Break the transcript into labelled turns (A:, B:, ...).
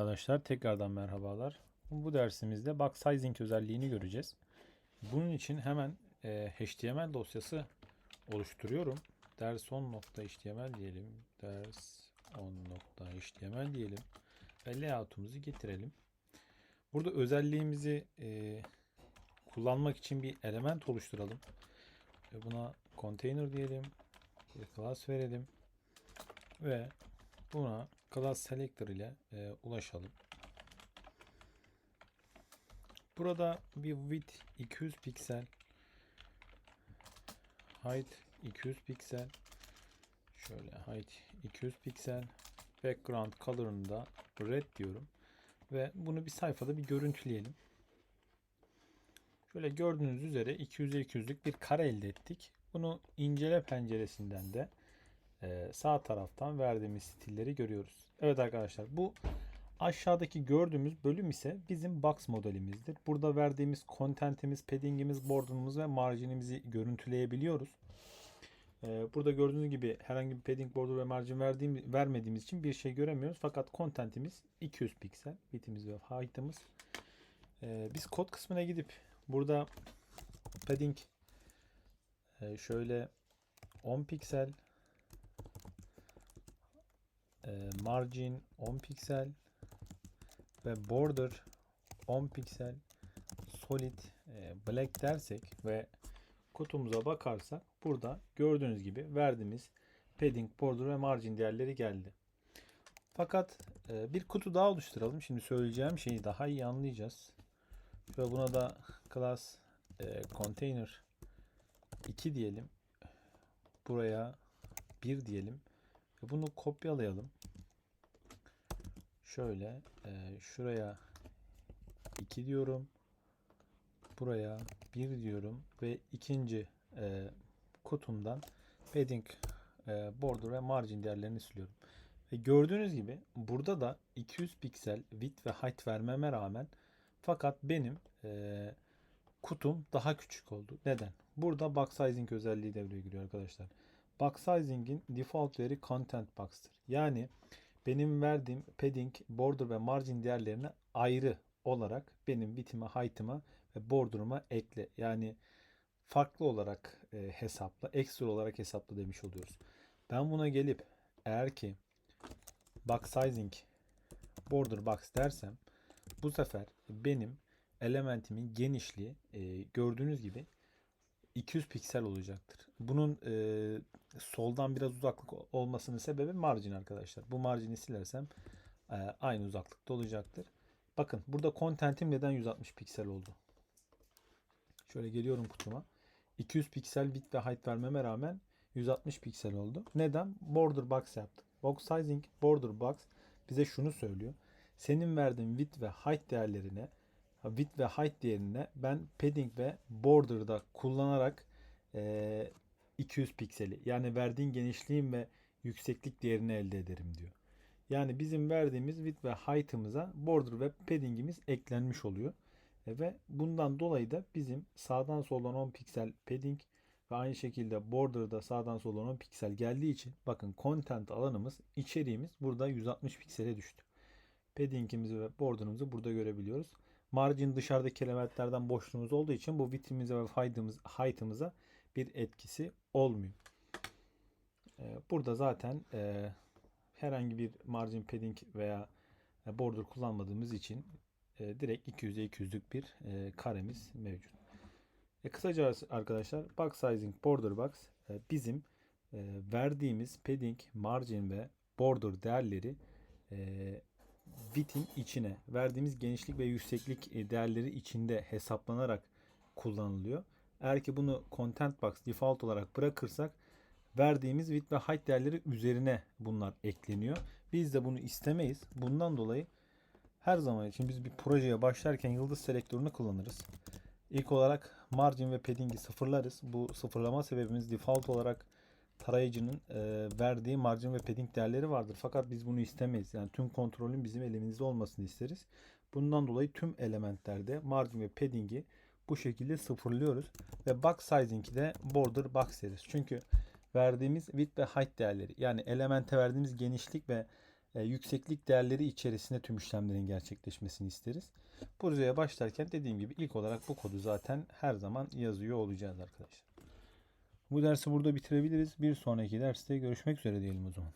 A: arkadaşlar. Tekrardan merhabalar. Bu dersimizde box sizing özelliğini göreceğiz. Bunun için hemen e, HTML dosyası oluşturuyorum. Ders 10.html diyelim. Ders 10.html diyelim. Ve layout'umuzu getirelim. Burada özelliğimizi e, kullanmak için bir element oluşturalım. Ve buna container diyelim. Bir class verelim. Ve buna class selector ile e, ulaşalım. Burada bir width 200 piksel height 200 piksel şöyle height 200 piksel background color'ını da red diyorum ve bunu bir sayfada bir görüntüleyelim. Şöyle gördüğünüz üzere 200'e 200'lük bir kare elde ettik. Bunu incele penceresinden de sağ taraftan verdiğimiz stilleri görüyoruz. Evet arkadaşlar bu aşağıdaki gördüğümüz bölüm ise bizim box modelimizdir. Burada verdiğimiz contentimiz, paddingimiz, border'ımız ve marginimizi görüntüleyebiliyoruz. E, burada gördüğünüz gibi herhangi bir padding, border ve margin verdiğim, vermediğimiz için bir şey göremiyoruz. Fakat contentimiz 200 piksel, width'imiz ve height'ımız. E, biz kod kısmına gidip burada padding e, şöyle 10 piksel e, margin 10 piksel ve border 10 piksel solid e, black dersek ve kutumuza bakarsak burada gördüğünüz gibi verdiğimiz padding, border ve margin değerleri geldi. Fakat e, bir kutu daha oluşturalım. Şimdi söyleyeceğim şeyi daha iyi anlayacağız. Ve buna da class e, container 2 diyelim. Buraya 1 diyelim. Bunu kopyalayalım. Şöyle e, şuraya 2 diyorum. Buraya 1 diyorum ve ikinci e, kutumdan padding, e, border ve margin değerlerini siliyorum. Ve gördüğünüz gibi burada da 200 piksel width ve height vermeme rağmen fakat benim e, kutum daha küçük oldu. Neden? Burada box sizing özelliği devreye giriyor arkadaşlar. Box sizing'in default veri content box'tır. Yani benim verdiğim padding, border ve margin değerlerini ayrı olarak benim bitime, height'ıma ve border'ıma ekle. Yani farklı olarak e, hesapla, ekstra olarak hesapla demiş oluyoruz. Ben buna gelip eğer ki box sizing border box dersem bu sefer benim elementimin genişliği e, gördüğünüz gibi 200 piksel olacaktır. Bunun e, soldan biraz uzaklık olmasının sebebi margin arkadaşlar. Bu margini silersem e, aynı uzaklıkta olacaktır. Bakın burada contentim neden 160 piksel oldu? Şöyle geliyorum kutuma. 200 piksel width ve height vermeme rağmen 160 piksel oldu. Neden? Border box yaptım. Box sizing border box bize şunu söylüyor. Senin verdiğin width ve height değerlerine width ve height değerine ben padding ve border'da kullanarak e, 200 pikseli yani verdiğin genişliğin ve yükseklik değerini elde ederim diyor. Yani bizim verdiğimiz width ve height'ımıza border ve padding'imiz eklenmiş oluyor. E, ve bundan dolayı da bizim sağdan soldan 10 piksel padding ve aynı şekilde border'da sağdan soldan 10 piksel geldiği için bakın content alanımız, içeriğimiz burada 160 piksele düştü. Padding'imizi ve border'ımızı burada görebiliyoruz. Margin dışarıdaki elementlerden boşluğumuz olduğu için bu width'imize ve height'ımıza bir etkisi olmuyor. E, burada zaten e, herhangi bir margin padding veya border kullanmadığımız için e, direkt 200'e 200'lük bir e, karemiz mevcut. E, kısaca arkadaşlar box sizing border box e, bizim e, verdiğimiz padding, margin ve border değerleri e, width'in içine verdiğimiz genişlik ve yükseklik e, değerleri içinde hesaplanarak kullanılıyor. Eğer ki bunu content box default olarak bırakırsak verdiğimiz width ve height değerleri üzerine bunlar ekleniyor. Biz de bunu istemeyiz. Bundan dolayı her zaman için biz bir projeye başlarken yıldız selektörünü kullanırız. İlk olarak margin ve padding'i sıfırlarız. Bu sıfırlama sebebimiz default olarak tarayıcının e, verdiği margin ve padding değerleri vardır. Fakat biz bunu istemeyiz. Yani tüm kontrolün bizim elimizde olmasını isteriz. Bundan dolayı tüm elementlerde margin ve padding'i bu şekilde sıfırlıyoruz. Ve box sizing'i de border box deriz. Çünkü verdiğimiz width ve height değerleri yani elemente verdiğimiz genişlik ve e, yükseklik değerleri içerisinde tüm işlemlerin gerçekleşmesini isteriz. Projeye başlarken dediğim gibi ilk olarak bu kodu zaten her zaman yazıyor olacağız arkadaşlar. Bu dersi burada bitirebiliriz. Bir sonraki derste görüşmek üzere diyelim o zaman.